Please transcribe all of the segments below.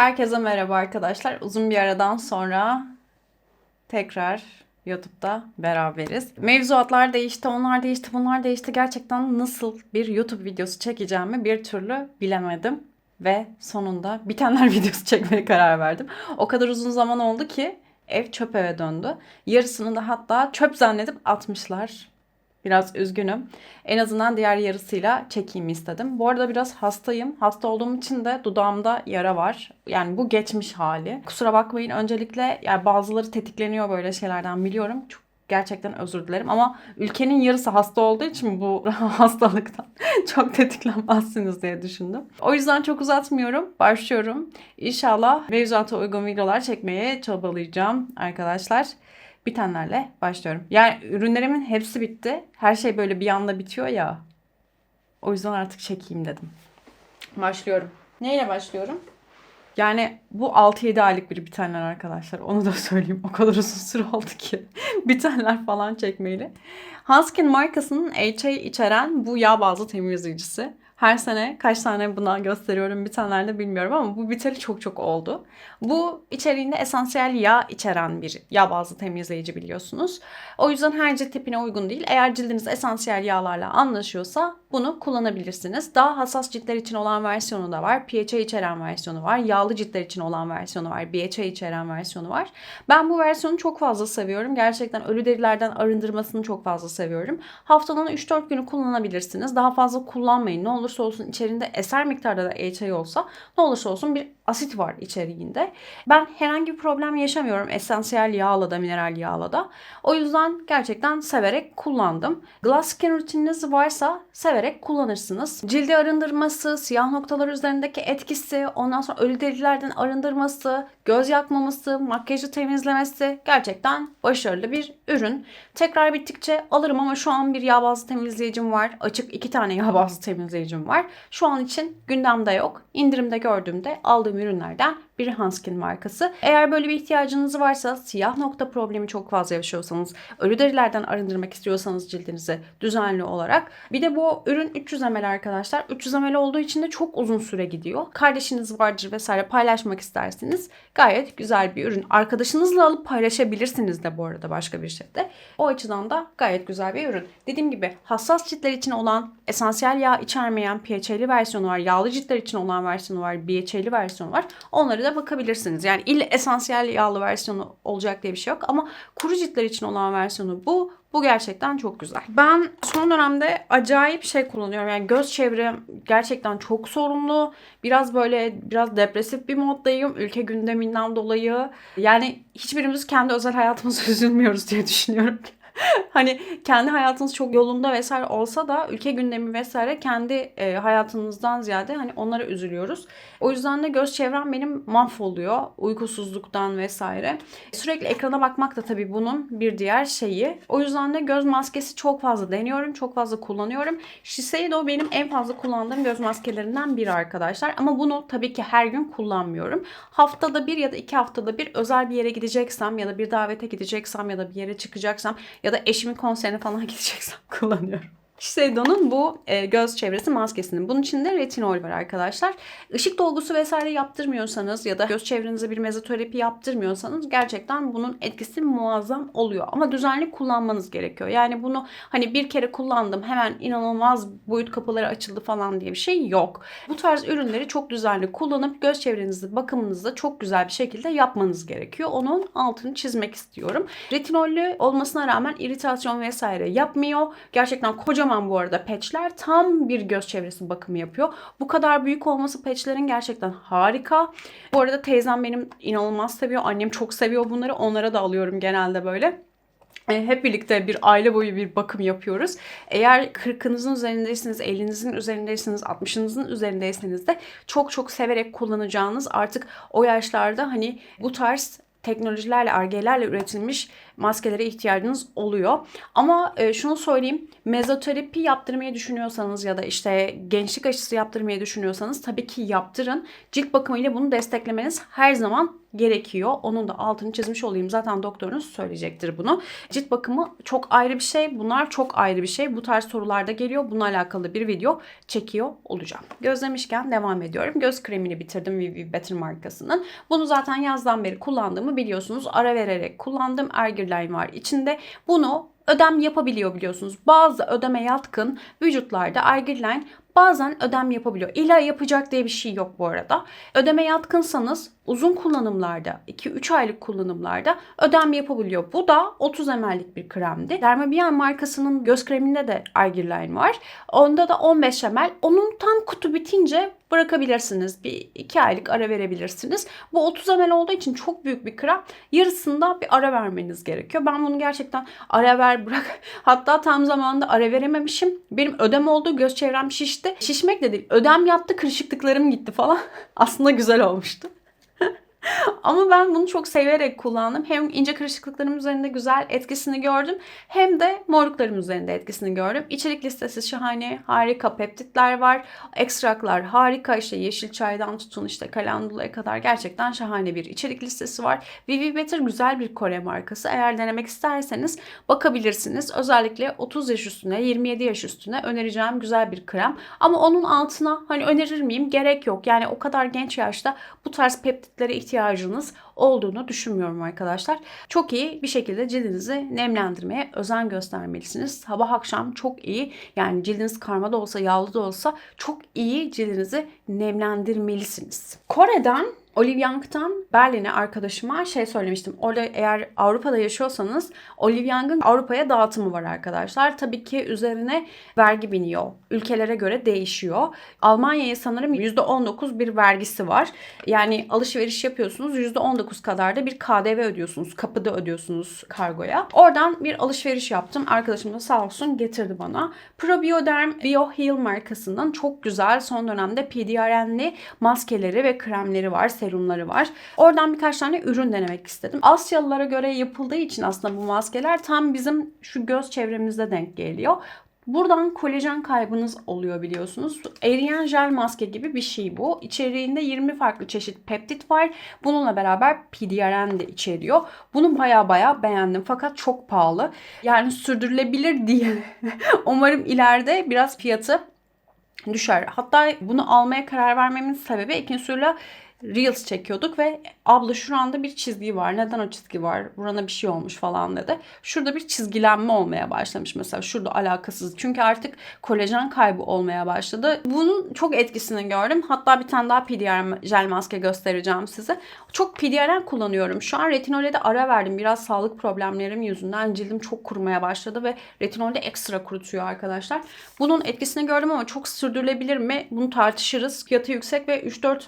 Herkese merhaba arkadaşlar. Uzun bir aradan sonra tekrar YouTube'da beraberiz. Mevzuatlar değişti, onlar değişti, bunlar değişti. Gerçekten nasıl bir YouTube videosu çekeceğimi bir türlü bilemedim. Ve sonunda bitenler videosu çekmeye karar verdim. O kadar uzun zaman oldu ki ev çöp eve döndü. Yarısını da hatta çöp zannedip atmışlar. Biraz üzgünüm. En azından diğer yarısıyla çekeyim istedim. Bu arada biraz hastayım. Hasta olduğum için de dudağımda yara var. Yani bu geçmiş hali. Kusura bakmayın. Öncelikle yani bazıları tetikleniyor böyle şeylerden biliyorum. Çok gerçekten özür dilerim ama ülkenin yarısı hasta olduğu için bu hastalıktan çok tetiklenmezsiniz diye düşündüm. O yüzden çok uzatmıyorum. Başlıyorum. İnşallah mevzuata uygun videolar çekmeye çabalayacağım arkadaşlar bitenlerle başlıyorum. Yani ürünlerimin hepsi bitti. Her şey böyle bir anda bitiyor ya. O yüzden artık çekeyim dedim. Başlıyorum. Neyle başlıyorum? Yani bu 6-7 aylık bir bitenler arkadaşlar. Onu da söyleyeyim. O kadar uzun süre oldu ki. bitenler falan çekmeyeli. Hanskin markasının HA içeren bu yağ bazlı temizleyicisi. Her sene kaç tane buna gösteriyorum bitenlerde bilmiyorum ama bu biteli çok çok oldu. Bu içeriğinde esansiyel yağ içeren bir yağ bazlı temizleyici biliyorsunuz. O yüzden her cilt tipine uygun değil. Eğer cildiniz esansiyel yağlarla anlaşıyorsa bunu kullanabilirsiniz. Daha hassas ciltler için olan versiyonu da var. PHA içeren versiyonu var. Yağlı ciltler için olan versiyonu var. BHA içeren versiyonu var. Ben bu versiyonu çok fazla seviyorum. Gerçekten ölü derilerden arındırmasını çok fazla seviyorum. Haftanın 3-4 günü kullanabilirsiniz. Daha fazla kullanmayın. Ne olursa olsun içerisinde eser miktarda da HA olsa ne olursa olsun bir asit var içeriğinde. Ben herhangi bir problem yaşamıyorum esansiyel yağla da mineral yağla da. O yüzden gerçekten severek kullandım. Glass skin rutininiz varsa severek kullanırsınız. Cildi arındırması, siyah noktalar üzerindeki etkisi, ondan sonra ölü derilerden arındırması, göz yakmaması, makyajı temizlemesi gerçekten başarılı bir ürün. Tekrar bittikçe alırım ama şu an bir yağ bazlı temizleyicim var. Açık iki tane yağ bazlı temizleyicim var. Şu an için gündemde yok. İndirimde gördüğümde aldığım ürünlerden biri Hanskin markası. Eğer böyle bir ihtiyacınız varsa, siyah nokta problemi çok fazla yaşıyorsanız, ölü derilerden arındırmak istiyorsanız cildinizi düzenli olarak. Bir de bu ürün 300 ml arkadaşlar. 300 ml olduğu için de çok uzun süre gidiyor. Kardeşiniz vardır vesaire paylaşmak isterseniz gayet güzel bir ürün. Arkadaşınızla alıp paylaşabilirsiniz de bu arada başka bir şeyde. O açıdan da gayet güzel bir ürün. Dediğim gibi hassas ciltler için olan esansiyel yağ içermeyen PHA'li versiyonu var. Yağlı ciltler için olan versiyonu var. BHA'li versiyonu var. Onları da bakabilirsiniz. Yani illa esansiyel yağlı versiyonu olacak diye bir şey yok. Ama kuru ciltler için olan versiyonu bu. Bu gerçekten çok güzel. Ben son dönemde acayip şey kullanıyorum. Yani göz çevrem gerçekten çok sorunlu. Biraz böyle biraz depresif bir moddayım. Ülke gündeminden dolayı. Yani hiçbirimiz kendi özel hayatımıza üzülmüyoruz diye düşünüyorum. hani kendi hayatınız çok yolunda vesaire olsa da ülke gündemi vesaire kendi e, hayatınızdan ziyade hani onlara üzülüyoruz. O yüzden de göz çevrem benim mahvoluyor uykusuzluktan vesaire. Sürekli ekrana bakmak da tabii bunun bir diğer şeyi. O yüzden de göz maskesi çok fazla deniyorum, çok fazla kullanıyorum. Shiseido benim en fazla kullandığım göz maskelerinden biri arkadaşlar. Ama bunu tabii ki her gün kullanmıyorum. Haftada bir ya da iki haftada bir özel bir yere gideceksem ya da bir davete gideceksem ya da bir yere çıkacaksam ya da eşimin konserine falan gideceksem kullanıyorum. Shiseido'nun bu e, göz çevresi maskesinin. Bunun içinde retinol var arkadaşlar. Işık dolgusu vesaire yaptırmıyorsanız ya da göz çevrenize bir mezoterapi yaptırmıyorsanız gerçekten bunun etkisi muazzam oluyor. Ama düzenli kullanmanız gerekiyor. Yani bunu hani bir kere kullandım hemen inanılmaz boyut kapıları açıldı falan diye bir şey yok. Bu tarz ürünleri çok düzenli kullanıp göz çevrenizi bakımınızı da çok güzel bir şekilde yapmanız gerekiyor. Onun altını çizmek istiyorum. Retinollü olmasına rağmen iritasyon vesaire yapmıyor. Gerçekten kocaman Kocaman bu arada patchler tam bir göz çevresi bakımı yapıyor. Bu kadar büyük olması patchlerin gerçekten harika. Bu arada teyzem benim inanılmaz seviyor. Annem çok seviyor bunları. Onlara da alıyorum genelde böyle e, hep birlikte bir aile boyu bir bakım yapıyoruz. Eğer 40'ınızın üzerindeyseniz, 50'nizin üzerindeyseniz, 60'ınızın üzerindeyseniz de çok çok severek kullanacağınız artık o yaşlarda hani bu tarz teknolojilerle, argelerle üretilmiş maskelere ihtiyacınız oluyor. Ama e, şunu söyleyeyim. Mezoterapi yaptırmayı düşünüyorsanız ya da işte gençlik aşısı yaptırmayı düşünüyorsanız tabii ki yaptırın. Cilt bakımıyla bunu desteklemeniz her zaman gerekiyor. Onun da altını çizmiş olayım. Zaten doktorunuz söyleyecektir bunu. Cilt bakımı çok ayrı bir şey. Bunlar çok ayrı bir şey. Bu tarz sorular da geliyor. Bununla alakalı bir video çekiyor olacağım. Gözlemişken devam ediyorum. Göz kremini bitirdim VV Better markasının. Bunu zaten yazdan beri kullandığımı biliyorsunuz. Ara vererek kullandım. Ergirline var içinde. Bunu ödem yapabiliyor biliyorsunuz. Bazı ödeme yatkın vücutlarda Ergirline bazen ödem yapabiliyor. İlla yapacak diye bir şey yok bu arada. Ödeme yatkınsanız uzun kullanımlarda 2-3 aylık kullanımlarda ödem yapabiliyor. Bu da 30 ml'lik bir kremdi. Dermabian markasının göz kreminde de Argiline var. Onda da 15 ml. Onun tam kutu bitince bırakabilirsiniz. Bir 2 aylık ara verebilirsiniz. Bu 30 ml olduğu için çok büyük bir krem. Yarısında bir ara vermeniz gerekiyor. Ben bunu gerçekten ara ver bırak. Hatta tam zamanında ara verememişim. Benim ödem oldu. Göz çevrem şişti. Şişmek de değil. Ödem yaptı. Kırışıklıklarım gitti falan. Aslında güzel olmuştu. Ama ben bunu çok severek kullandım. Hem ince kırışıklıklarım üzerinde güzel etkisini gördüm. Hem de morluklarım üzerinde etkisini gördüm. İçerik listesi şahane. Harika peptitler var. Ekstraklar harika. İşte yeşil çaydan tutun işte kalendulaya kadar gerçekten şahane bir içerik listesi var. Vivi Better güzel bir Kore markası. Eğer denemek isterseniz bakabilirsiniz. Özellikle 30 yaş üstüne 27 yaş üstüne önereceğim güzel bir krem. Ama onun altına hani önerir miyim? Gerek yok. Yani o kadar genç yaşta bu tarz peptitlere ihtiyacınız olduğunu düşünmüyorum arkadaşlar. Çok iyi bir şekilde cildinizi nemlendirmeye özen göstermelisiniz. Sabah akşam çok iyi yani cildiniz karma da olsa yağlı da olsa çok iyi cildinizi nemlendirmelisiniz. Kore'den Olive Young'tan Berlin'e arkadaşıma şey söylemiştim. Orada eğer Avrupa'da yaşıyorsanız Olive Young'ın Avrupa'ya dağıtımı var arkadaşlar. Tabii ki üzerine vergi biniyor. Ülkelere göre değişiyor. Almanya'ya sanırım %19 bir vergisi var. Yani alışveriş yapıyorsunuz %19 kadar da bir KDV ödüyorsunuz. Kapıda ödüyorsunuz kargoya. Oradan bir alışveriş yaptım. Arkadaşım da sağ olsun getirdi bana. Probioderm BioHeal markasının çok güzel son dönemde PDRN'li maskeleri ve kremleri var serumları var. Oradan birkaç tane ürün denemek istedim. Asyalılara göre yapıldığı için aslında bu maskeler tam bizim şu göz çevremizde denk geliyor. Buradan kolajen kaybınız oluyor biliyorsunuz. Eriyen jel maske gibi bir şey bu. İçeriğinde 20 farklı çeşit peptit var. Bununla beraber PDRN de içeriyor. Bunu baya baya beğendim fakat çok pahalı. Yani sürdürülebilir değil. Umarım ileride biraz fiyatı düşer. Hatta bunu almaya karar vermemin sebebi Ekinsu'yla Reels çekiyorduk ve abla şu anda bir çizgi var. Neden o çizgi var? Burana bir şey olmuş falan dedi. Şurada bir çizgilenme olmaya başlamış mesela. Şurada alakasız. Çünkü artık kolajen kaybı olmaya başladı. Bunun çok etkisini gördüm. Hatta bir tane daha PDR jel maske göstereceğim size. Çok PDRN kullanıyorum. Şu an retinole de ara verdim. Biraz sağlık problemlerim yüzünden cildim çok kurumaya başladı ve retinol ekstra kurutuyor arkadaşlar. Bunun etkisini gördüm ama çok sürdürülebilir mi? Bunu tartışırız. Fiyatı yüksek ve 3-4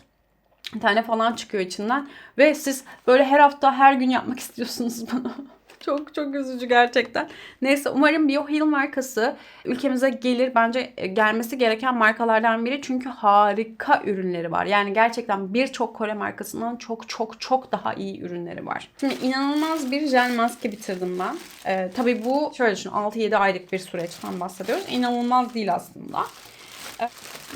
tane falan çıkıyor içinden. Ve siz böyle her hafta her gün yapmak istiyorsunuz bunu. çok çok üzücü gerçekten. Neyse umarım BioHeal markası ülkemize gelir. Bence e, gelmesi gereken markalardan biri. Çünkü harika ürünleri var. Yani gerçekten birçok Kore markasından çok çok çok daha iyi ürünleri var. Şimdi inanılmaz bir jel maske bitirdim ben. Ee, tabii bu şöyle düşün 6-7 aylık bir süreçten bahsediyoruz. İnanılmaz değil aslında. Ee,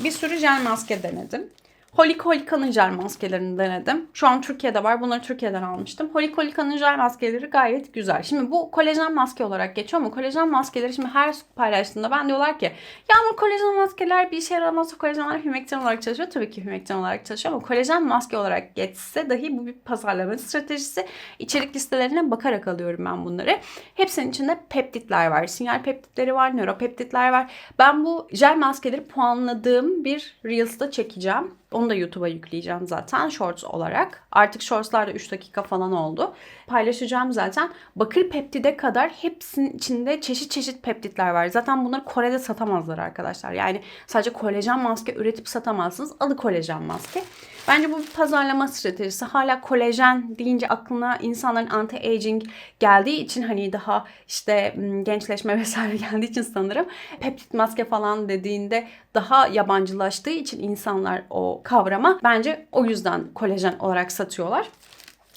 bir sürü jel maske denedim. Holik Holika'nın jel maskelerini denedim. Şu an Türkiye'de var. Bunları Türkiye'den almıştım. Holik Holika'nın jel maskeleri gayet güzel. Şimdi bu kolajen maske olarak geçiyor ama kolajen maskeleri şimdi her paylaştığında ben diyorlar ki yağmur kolajen maskeler bir işe yaramazsa kolajenler hümekten olarak çalışıyor. Tabii ki hümekten olarak çalışıyor ama kolajen maske olarak geçse dahi bu bir pazarlama stratejisi. İçerik listelerine bakarak alıyorum ben bunları. Hepsinin içinde peptitler var. Sinyal peptitleri var, nöropeptitler var. Ben bu jel maskeleri puanladığım bir Reels'da çekeceğim. Onu da YouTube'a yükleyeceğim zaten shorts olarak. Artık shortslar da 3 dakika falan oldu. Paylaşacağım zaten. Bakır peptide kadar hepsinin içinde çeşit çeşit peptitler var. Zaten bunları Kore'de satamazlar arkadaşlar. Yani sadece kolajen maske üretip satamazsınız. Adı kolajen maske. Bence bu bir pazarlama stratejisi. Hala kolajen deyince aklına insanların anti-aging geldiği için hani daha işte gençleşme vesaire geldiği için sanırım peptit maske falan dediğinde daha yabancılaştığı için insanlar o kavrama bence o yüzden kolajen olarak satıyorlar.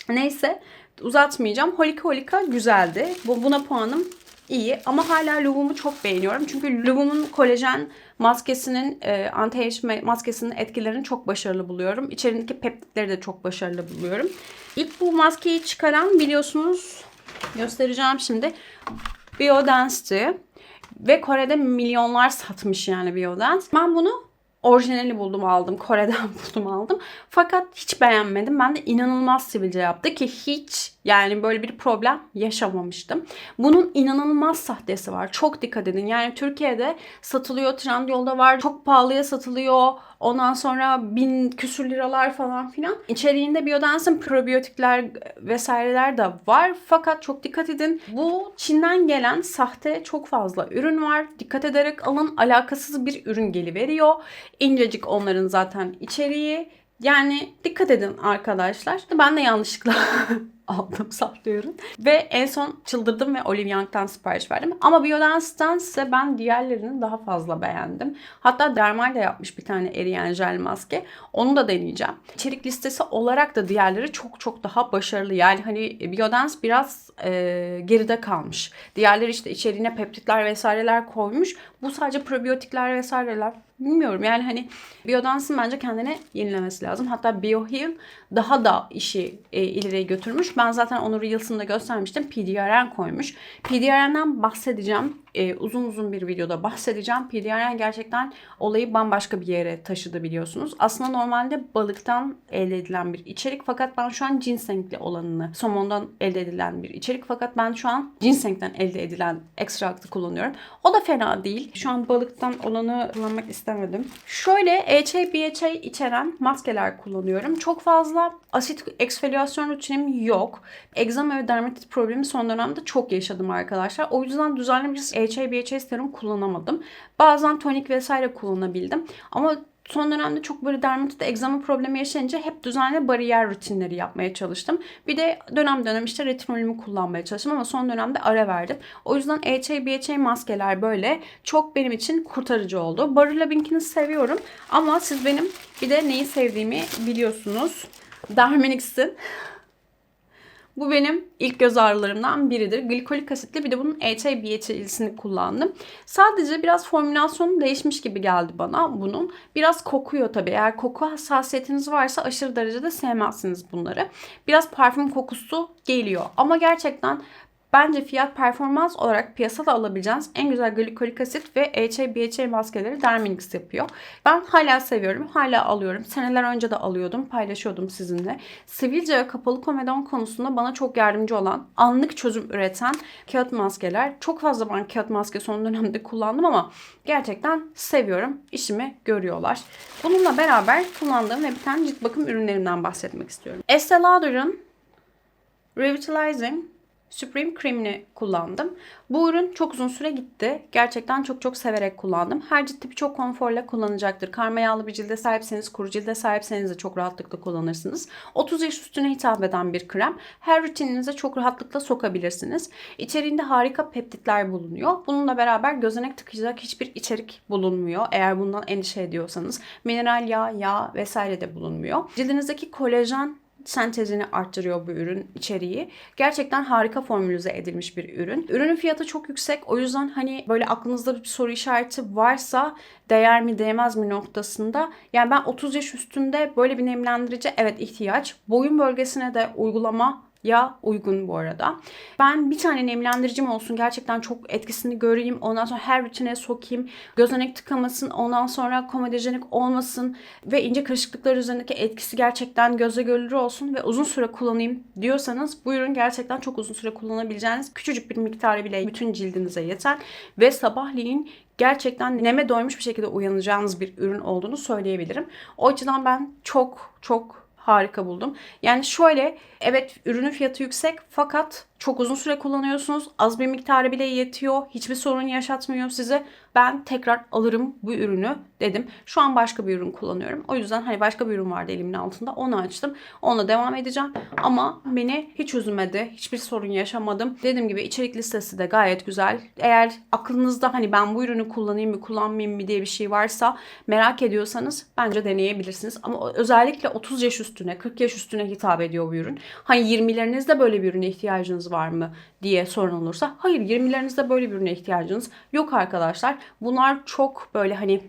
Neyse uzatmayacağım. Holika Holika güzeldi. Bu, buna puanım iyi ama hala Luvum'u çok beğeniyorum. Çünkü Luvum'un kolajen maskesinin e, anti-age maskesinin etkilerini çok başarılı buluyorum. İçerindeki peptitleri de çok başarılı buluyorum. İlk bu maskeyi çıkaran biliyorsunuz göstereceğim şimdi. Biodance'ti. Ve Kore'de milyonlar satmış yani Biodance. Ben bunu orijinali buldum aldım. Kore'den buldum aldım. Fakat hiç beğenmedim. Ben de inanılmaz sivilce yaptı ki hiç yani böyle bir problem yaşamamıştım. Bunun inanılmaz sahtesi var. Çok dikkat edin. Yani Türkiye'de satılıyor. Trendyol'da var. Çok pahalıya satılıyor. Ondan sonra bin küsür liralar falan filan. İçeriğinde Biodance'ın probiyotikler vesaireler de var. Fakat çok dikkat edin. Bu Çin'den gelen sahte çok fazla ürün var. Dikkat ederek alın. Alakasız bir ürün geliveriyor. İncecik onların zaten içeriği. Yani dikkat edin arkadaşlar. Ben de yanlışlıkla aldım ürün. Ve en son çıldırdım ve Olive Young'dan sipariş verdim. Ama Biodance'dan ise ben diğerlerini daha fazla beğendim. Hatta Dermal de yapmış bir tane eriyen jel maske. Onu da deneyeceğim. İçerik listesi olarak da diğerleri çok çok daha başarılı. Yani hani Biodance biraz e, geride kalmış. Diğerleri işte içeriğine peptitler vesaireler koymuş. Bu sadece probiyotikler vesaireler bilmiyorum yani hani Biodance'ın bence kendine yenilemesi lazım. Hatta BioHeal daha da işi e, ileriye götürmüş. Ben zaten onu Reels'ında göstermiştim. PDRN koymuş. PDRN'den bahsedeceğim. E, uzun uzun bir videoda bahsedeceğim. PDRN gerçekten olayı bambaşka bir yere taşıdı biliyorsunuz. Aslında normalde balıktan elde edilen bir içerik fakat ben şu an ginsengli olanını, somondan elde edilen bir içerik fakat ben şu an ginsengten elde edilen ekstraktı kullanıyorum. O da fena değil. Şu an balıktan olanı kullanmak istemedim. Şöyle EHA, BHA içeren maskeler kullanıyorum. Çok fazla asit eksfoliyasyon rutinim yok. Egzama ve dermatit problemi son dönemde çok yaşadım arkadaşlar. O yüzden düzenli bir EHA, BHA serum kullanamadım. Bazen tonik vesaire kullanabildim. Ama son dönemde çok böyle dermatit egzama problemi yaşayınca hep düzenli bariyer rutinleri yapmaya çalıştım. Bir de dönem dönem işte retinolümü kullanmaya çalıştım ama son dönemde ara verdim. O yüzden EHA, BHA maskeler böyle çok benim için kurtarıcı oldu. Barilla seviyorum ama siz benim bir de neyi sevdiğimi biliyorsunuz. Dermanix'in bu benim ilk göz ağrılarımdan biridir. Glikolik asitli bir de bunun EHA BHA'lisini kullandım. Sadece biraz formülasyonu değişmiş gibi geldi bana bunun. Biraz kokuyor tabii. Eğer koku hassasiyetiniz varsa aşırı derecede sevmezsiniz bunları. Biraz parfüm kokusu geliyor. Ama gerçekten Bence fiyat performans olarak piyasada alabileceğiniz en güzel glikolik asit ve EHA BHA maskeleri Derminix yapıyor. Ben hala seviyorum. Hala alıyorum. Seneler önce de alıyordum. Paylaşıyordum sizinle. Sivilce ve kapalı komedon konusunda bana çok yardımcı olan, anlık çözüm üreten kağıt maskeler. Çok fazla ben kağıt maske son dönemde kullandım ama gerçekten seviyorum. İşimi görüyorlar. Bununla beraber kullandığım ve bir tane cilt bakım ürünlerimden bahsetmek istiyorum. Estee Lauder'ın Revitalizing Supreme Cream'ini kullandım. Bu ürün çok uzun süre gitti. Gerçekten çok çok severek kullandım. Her cilt tipi çok konforla kullanacaktır. Karma yağlı bir cilde sahipseniz, kuru cilde sahipseniz de çok rahatlıkla kullanırsınız. 30 yaş üstüne hitap eden bir krem. Her rutininize çok rahatlıkla sokabilirsiniz. İçeriğinde harika peptitler bulunuyor. Bununla beraber gözenek tıkayacak hiçbir içerik bulunmuyor. Eğer bundan endişe ediyorsanız. Mineral yağ, yağ vesaire de bulunmuyor. Cildinizdeki kolajen sentezini arttırıyor bu ürün içeriği. Gerçekten harika formülize edilmiş bir ürün. Ürünün fiyatı çok yüksek. O yüzden hani böyle aklınızda bir soru işareti varsa değer mi değmez mi noktasında. Yani ben 30 yaş üstünde böyle bir nemlendirici evet ihtiyaç. Boyun bölgesine de uygulama ya uygun bu arada. Ben bir tane nemlendiricim olsun gerçekten çok etkisini göreyim. Ondan sonra her rutine sokayım. Gözenek tıkamasın. Ondan sonra komedojenik olmasın. Ve ince kırışıklıklar üzerindeki etkisi gerçekten göze görülür olsun. Ve uzun süre kullanayım diyorsanız bu ürün gerçekten çok uzun süre kullanabileceğiniz küçücük bir miktarı bile bütün cildinize yeter. Ve sabahleyin gerçekten neme doymuş bir şekilde uyanacağınız bir ürün olduğunu söyleyebilirim. O açıdan ben çok çok harika buldum. Yani şöyle evet ürünün fiyatı yüksek fakat çok uzun süre kullanıyorsunuz. Az bir miktarı bile yetiyor. Hiçbir sorun yaşatmıyor size. Ben tekrar alırım bu ürünü dedim. Şu an başka bir ürün kullanıyorum. O yüzden hani başka bir ürün vardı elimin altında. Onu açtım. Onunla devam edeceğim. Ama beni hiç üzmedi. Hiçbir sorun yaşamadım. Dediğim gibi içerik listesi de gayet güzel. Eğer aklınızda hani ben bu ürünü kullanayım mı kullanmayayım mı diye bir şey varsa merak ediyorsanız bence deneyebilirsiniz. Ama özellikle 30 yaş üstü üstüne, 40 yaş üstüne hitap ediyor bu ürün. Hani 20'lerinizde böyle bir ürüne ihtiyacınız var mı diye sorun olursa hayır 20'lerinizde böyle bir ürüne ihtiyacınız yok arkadaşlar. Bunlar çok böyle hani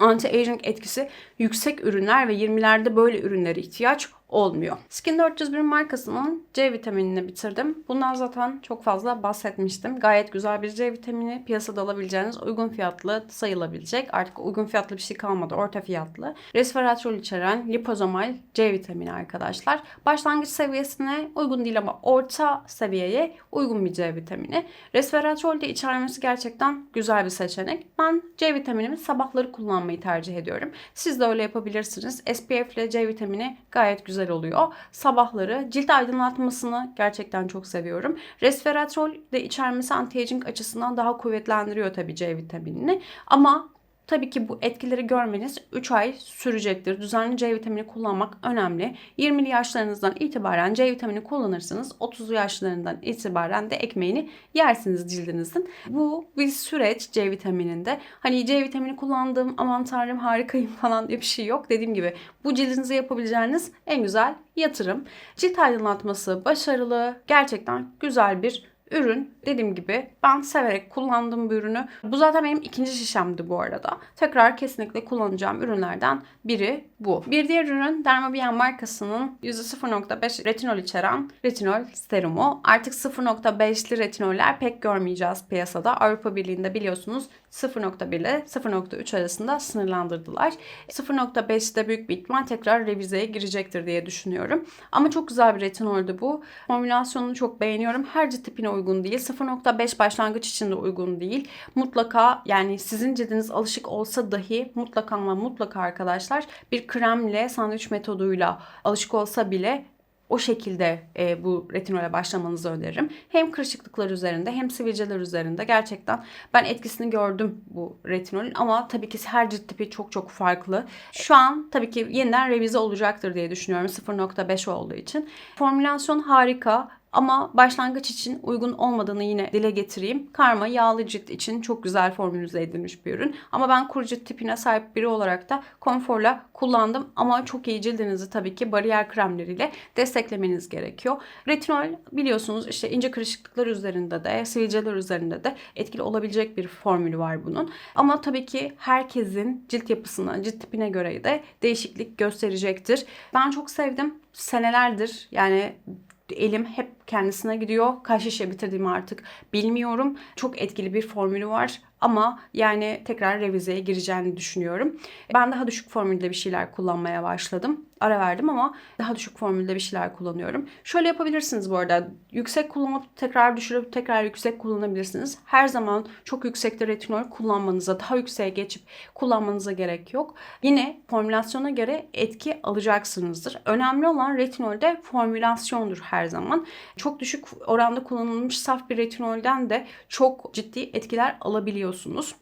anti-aging etkisi yüksek ürünler ve 20'lerde böyle ürünlere ihtiyaç olmuyor. Skin 401 markasının C vitaminini bitirdim. Bundan zaten çok fazla bahsetmiştim. Gayet güzel bir C vitamini. Piyasada alabileceğiniz uygun fiyatlı sayılabilecek. Artık uygun fiyatlı bir şey kalmadı. Orta fiyatlı. Resveratrol içeren lipozomal C vitamini arkadaşlar. Başlangıç seviyesine uygun değil ama orta seviyeye uygun bir C vitamini. Resveratrol de içermesi gerçekten güzel bir seçenek. Ben C vitaminimi sabahları kullanmayı tercih ediyorum. Siz de öyle yapabilirsiniz. SPF ile C vitamini gayet güzel güzel oluyor. Sabahları cilt aydınlatmasını gerçekten çok seviyorum. Resveratrol de içermesi anti-aging açısından daha kuvvetlendiriyor tabii C vitaminini. Ama Tabii ki bu etkileri görmeniz 3 ay sürecektir. Düzenli C vitamini kullanmak önemli. 20'li yaşlarınızdan itibaren C vitamini kullanırsınız. 30'lu yaşlarından itibaren de ekmeğini yersiniz cildinizin. Bu bir süreç C vitamininde. Hani C vitamini kullandığım aman tanrım harikayım falan diye bir şey yok. Dediğim gibi bu cildinize yapabileceğiniz en güzel yatırım. Cilt aydınlatması başarılı. Gerçekten güzel bir ürün dediğim gibi ben severek kullandığım bir ürünü. Bu zaten benim ikinci şişemdi bu arada. Tekrar kesinlikle kullanacağım ürünlerden biri bu. Bir diğer ürün Dermabian markasının %0.5 retinol içeren retinol serumu. Artık 0.5'li retinoller pek görmeyeceğiz piyasada. Avrupa Birliği'nde biliyorsunuz 0.1 ile 0.3 arasında sınırlandırdılar. 0.5'te büyük bir ihtimal tekrar revizeye girecektir diye düşünüyorum. Ama çok güzel bir retinoldü bu. Formülasyonunu çok beğeniyorum. Her cilt tipine uygun değil. 0.5 başlangıç için de uygun değil. Mutlaka yani sizin cildiniz alışık olsa dahi mutlaka ama mutlaka arkadaşlar bir kremle sandviç metoduyla alışık olsa bile o şekilde e, bu retinole başlamanızı öneririm. Hem kırışıklıklar üzerinde hem sivilceler üzerinde gerçekten ben etkisini gördüm bu retinolün ama tabii ki her cilt tipi çok çok farklı. Şu an tabii ki yeniden revize olacaktır diye düşünüyorum 0.5 olduğu için. Formülasyon harika. Ama başlangıç için uygun olmadığını yine dile getireyim. Karma yağlı cilt için çok güzel formülize edilmiş bir ürün. Ama ben kuru cilt tipine sahip biri olarak da konforla kullandım. Ama çok iyi cildinizi tabii ki bariyer kremleriyle desteklemeniz gerekiyor. Retinol biliyorsunuz işte ince kırışıklıklar üzerinde de sivilceler üzerinde de etkili olabilecek bir formülü var bunun. Ama tabii ki herkesin cilt yapısına, cilt tipine göre de değişiklik gösterecektir. Ben çok sevdim. Senelerdir yani elim hep kendisine gidiyor. Kaç şişe bitirdiğimi artık bilmiyorum. Çok etkili bir formülü var. Ama yani tekrar revizeye gireceğini düşünüyorum. Ben daha düşük formülde bir şeyler kullanmaya başladım. Ara verdim ama daha düşük formülde bir şeyler kullanıyorum. Şöyle yapabilirsiniz bu arada. Yüksek kullanıp tekrar düşürüp tekrar yüksek kullanabilirsiniz. Her zaman çok yüksekte retinol kullanmanıza, daha yükseğe geçip kullanmanıza gerek yok. Yine formülasyona göre etki alacaksınızdır. Önemli olan retinolde formülasyondur her zaman. Çok düşük oranda kullanılmış saf bir retinolden de çok ciddi etkiler alabiliyorsunuz.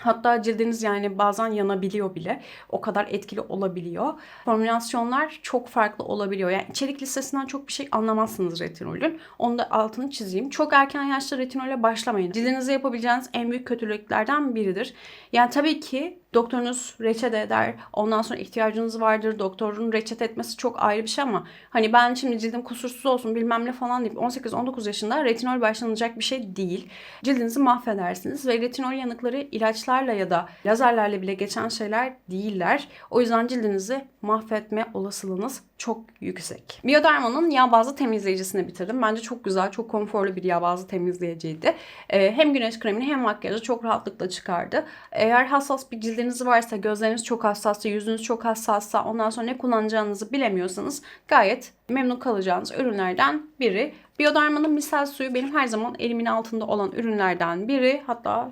Hatta cildiniz yani bazen yanabiliyor bile. O kadar etkili olabiliyor. Formülasyonlar çok farklı olabiliyor. Yani içerik listesinden çok bir şey anlamazsınız retinolün. Onu da altını çizeyim. Çok erken yaşta retinole başlamayın. Cildinize yapabileceğiniz en büyük kötülüklerden biridir. Yani tabii ki doktorunuz reçete eder. Ondan sonra ihtiyacınız vardır. Doktorun reçete etmesi çok ayrı bir şey ama hani ben şimdi cildim kusursuz olsun bilmem ne falan deyip 18-19 yaşında retinol başlanacak bir şey değil. Cildinizi mahvedersiniz ve retinol yanıkları ilaçlarla ya da lazerlerle bile geçen şeyler değiller. O yüzden cildinizi mahvetme olasılığınız çok yüksek. Bioderma'nın yağ bazlı temizleyicisini bitirdim. Bence çok güzel, çok konforlu bir yağ bazlı temizleyiciydi. Ee, hem güneş kremini hem makyajı çok rahatlıkla çıkardı. Eğer hassas bir cildiniz varsa, gözleriniz çok hassassa, yüzünüz çok hassassa, ondan sonra ne kullanacağınızı bilemiyorsanız gayet memnun kalacağınız ürünlerden biri. Bioderma'nın misal suyu benim her zaman elimin altında olan ürünlerden biri. Hatta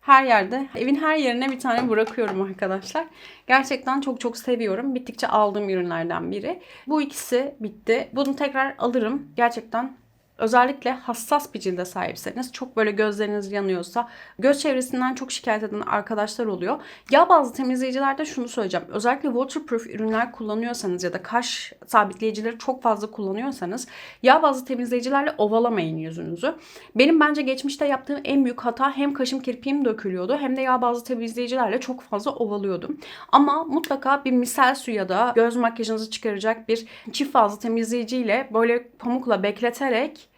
her yerde, evin her yerine bir tane bırakıyorum arkadaşlar. Gerçekten çok çok seviyorum. Bittikçe aldığım ürünlerden biri. Bu ikisi bitti. Bunu tekrar alırım. Gerçekten özellikle hassas bir cilde sahipseniz, çok böyle gözleriniz yanıyorsa, göz çevresinden çok şikayet eden arkadaşlar oluyor. Ya bazı temizleyicilerde şunu söyleyeceğim. Özellikle waterproof ürünler kullanıyorsanız ya da kaş sabitleyicileri çok fazla kullanıyorsanız ya bazı temizleyicilerle ovalamayın yüzünüzü. Benim bence geçmişte yaptığım en büyük hata hem kaşım kirpiğim dökülüyordu hem de yağ bazı temizleyicilerle çok fazla ovalıyordum. Ama mutlaka bir misel su ya da göz makyajınızı çıkaracak bir çift fazla temizleyiciyle böyle pamukla bekleterek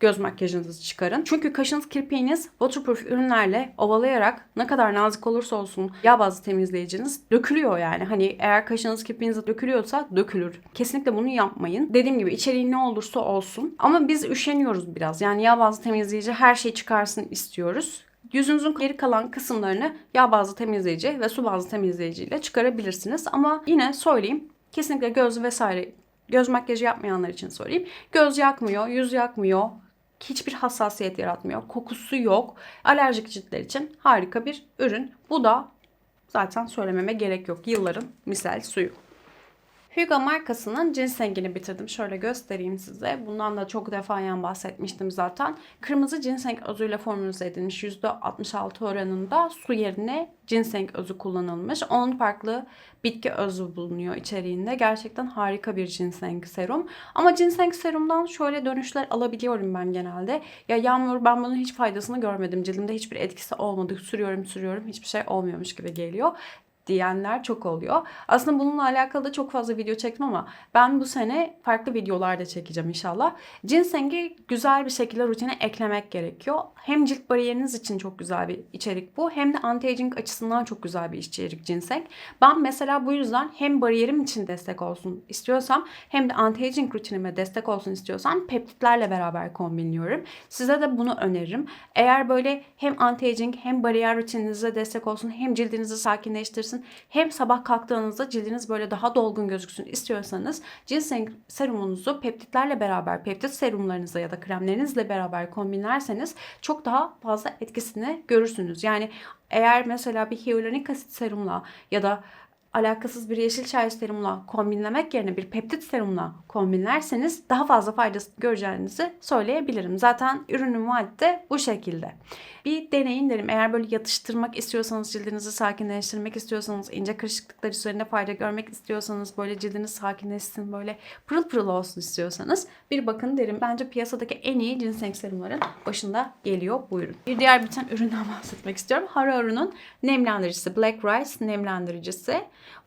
göz makyajınızı çıkarın. Çünkü kaşınız kirpiğiniz waterproof ürünlerle ovalayarak ne kadar nazik olursa olsun yağ bazlı temizleyiciniz dökülüyor yani. Hani eğer kaşınız kirpiğiniz dökülüyorsa dökülür. Kesinlikle bunu yapmayın. Dediğim gibi içeriği ne olursa olsun. Ama biz üşeniyoruz biraz. Yani yağ bazlı temizleyici her şeyi çıkarsın istiyoruz. Yüzünüzün geri kalan kısımlarını yağ bazlı temizleyici ve su bazlı temizleyici ile çıkarabilirsiniz. Ama yine söyleyeyim kesinlikle göz vesaire göz makyajı yapmayanlar için söyleyeyim. Göz yakmıyor, yüz yakmıyor, hiçbir hassasiyet yaratmıyor. Kokusu yok. Alerjik ciltler için harika bir ürün. Bu da zaten söylememe gerek yok. Yılların misal suyu. Hugo markasının ginsengini bitirdim. Şöyle göstereyim size. Bundan da çok defayen bahsetmiştim zaten. Kırmızı ginseng özüyle formülize edilmiş %66 oranında su yerine ginseng özü kullanılmış. 10 farklı bitki özü bulunuyor içeriğinde. Gerçekten harika bir ginseng serum. Ama ginseng serumdan şöyle dönüşler alabiliyorum ben genelde. Ya Yağmur ben bunun hiç faydasını görmedim. Cildimde hiçbir etkisi olmadı. Sürüyorum sürüyorum hiçbir şey olmuyormuş gibi geliyor diyenler çok oluyor. Aslında bununla alakalı da çok fazla video çektim ama ben bu sene farklı videolar da çekeceğim inşallah. Ginsengi güzel bir şekilde rutine eklemek gerekiyor. Hem cilt bariyeriniz için çok güzel bir içerik bu hem de anti-aging açısından çok güzel bir içerik ginseng. Ben mesela bu yüzden hem bariyerim için destek olsun istiyorsam hem de anti-aging rutinime destek olsun istiyorsam peptitlerle beraber kombinliyorum. Size de bunu öneririm. Eğer böyle hem anti-aging hem bariyer rutininize destek olsun hem cildinizi sakinleştirsin hem sabah kalktığınızda cildiniz böyle daha dolgun gözüksün istiyorsanız ginseng serumunuzu peptitlerle beraber peptit serumlarınızla ya da kremlerinizle beraber kombinlerseniz çok daha fazla etkisini görürsünüz. Yani eğer mesela bir hyaluronik asit serumla ya da alakasız bir yeşil çay serumla kombinlemek yerine bir peptit serumla kombinlerseniz daha fazla faydası göreceğinizi söyleyebilirim. Zaten ürünün vaadi de bu şekilde. Bir deneyin derim. Eğer böyle yatıştırmak istiyorsanız, cildinizi sakinleştirmek istiyorsanız, ince kırışıklıklar üzerinde fayda görmek istiyorsanız, böyle cildiniz sakinleşsin, böyle pırıl pırıl olsun istiyorsanız bir bakın derim. Bence piyasadaki en iyi ginseng serumların başında geliyor bu ürün. Bir diğer bir tane üründen bahsetmek istiyorum. Hararu'nun nemlendiricisi, Black Rice nemlendiricisi.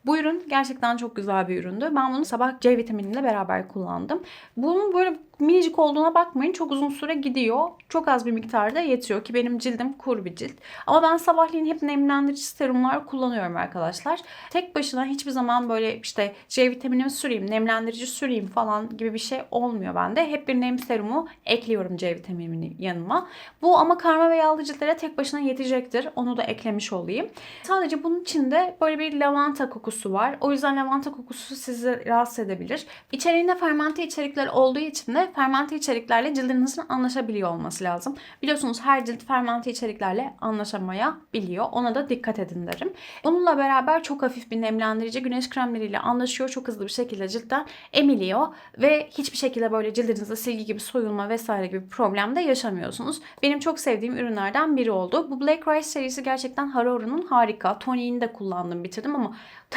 Bu ürün gerçekten çok güzel bir üründü. Ben bunu sabah C vitaminiyle beraber kullandım. Bunun böyle minicik olduğuna bakmayın. Çok uzun süre gidiyor. Çok az bir miktarda yetiyor ki benim cildim kuru bir cilt. Ama ben sabahleyin hep nemlendirici serumlar kullanıyorum arkadaşlar. Tek başına hiçbir zaman böyle işte C vitaminimi süreyim, nemlendirici süreyim falan gibi bir şey olmuyor bende. Hep bir nem serumu ekliyorum C vitaminini yanıma. Bu ama karma ve yağlı ciltlere tek başına yetecektir. Onu da eklemiş olayım. Sadece bunun içinde böyle bir lavanta kokusu var. O yüzden lavanta kokusu sizi rahatsız edebilir. İçeriğinde fermente içerikler olduğu için de fermente içeriklerle cildinizin anlaşabiliyor olması lazım. Biliyorsunuz her cilt fermente içeriklerle anlaşamayabiliyor. Ona da dikkat edin derim. Bununla beraber çok hafif bir nemlendirici güneş kremleriyle anlaşıyor. Çok hızlı bir şekilde ciltten emiliyor ve hiçbir şekilde böyle cildinizde silgi gibi soyulma vesaire gibi problem de yaşamıyorsunuz. Benim çok sevdiğim ürünlerden biri oldu. Bu Black Rice serisi gerçekten Haroru'nun harika. Toniğini de kullandım bitirdim ama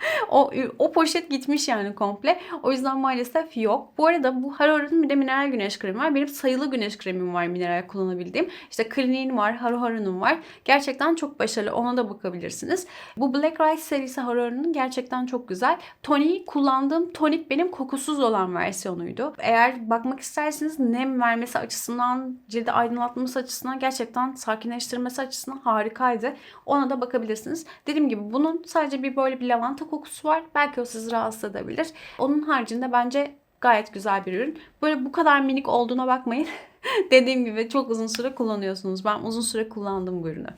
o, o poşet gitmiş yani komple. O yüzden maalesef yok. Bu arada bu Haroru'nun bir de mineral güneş kremi var. Benim sayılı güneş kremim var mineral kullanabildiğim. İşte Clinique'in var, Haroru'nun var. Gerçekten çok başarılı. Ona da bakabilirsiniz. Bu Black Rice serisi Haroru'nun gerçekten çok güzel. Toniği kullandığım tonik benim kokusuz olan versiyonuydu. Eğer bakmak isterseniz nem vermesi açısından, cildi aydınlatması açısından gerçekten sakinleştirmesi açısından harikaydı. Ona da bakabilirsiniz. Dediğim gibi bunun sadece bir böyle bir lavanta kokusu var. Belki o sizi rahatsız edebilir. Onun haricinde bence gayet güzel bir ürün. Böyle bu kadar minik olduğuna bakmayın. Dediğim gibi çok uzun süre kullanıyorsunuz. Ben uzun süre kullandım bu ürünü.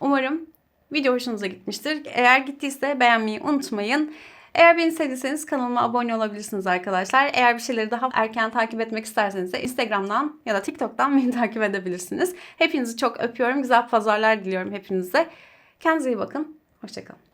Umarım video hoşunuza gitmiştir. Eğer gittiyse beğenmeyi unutmayın. Eğer beni sevdiyseniz kanalıma abone olabilirsiniz arkadaşlar. Eğer bir şeyleri daha erken takip etmek isterseniz de Instagram'dan ya da TikTok'tan beni takip edebilirsiniz. Hepinizi çok öpüyorum. Güzel pazarlar diliyorum hepinize. Kendinize iyi bakın. Hoşçakalın.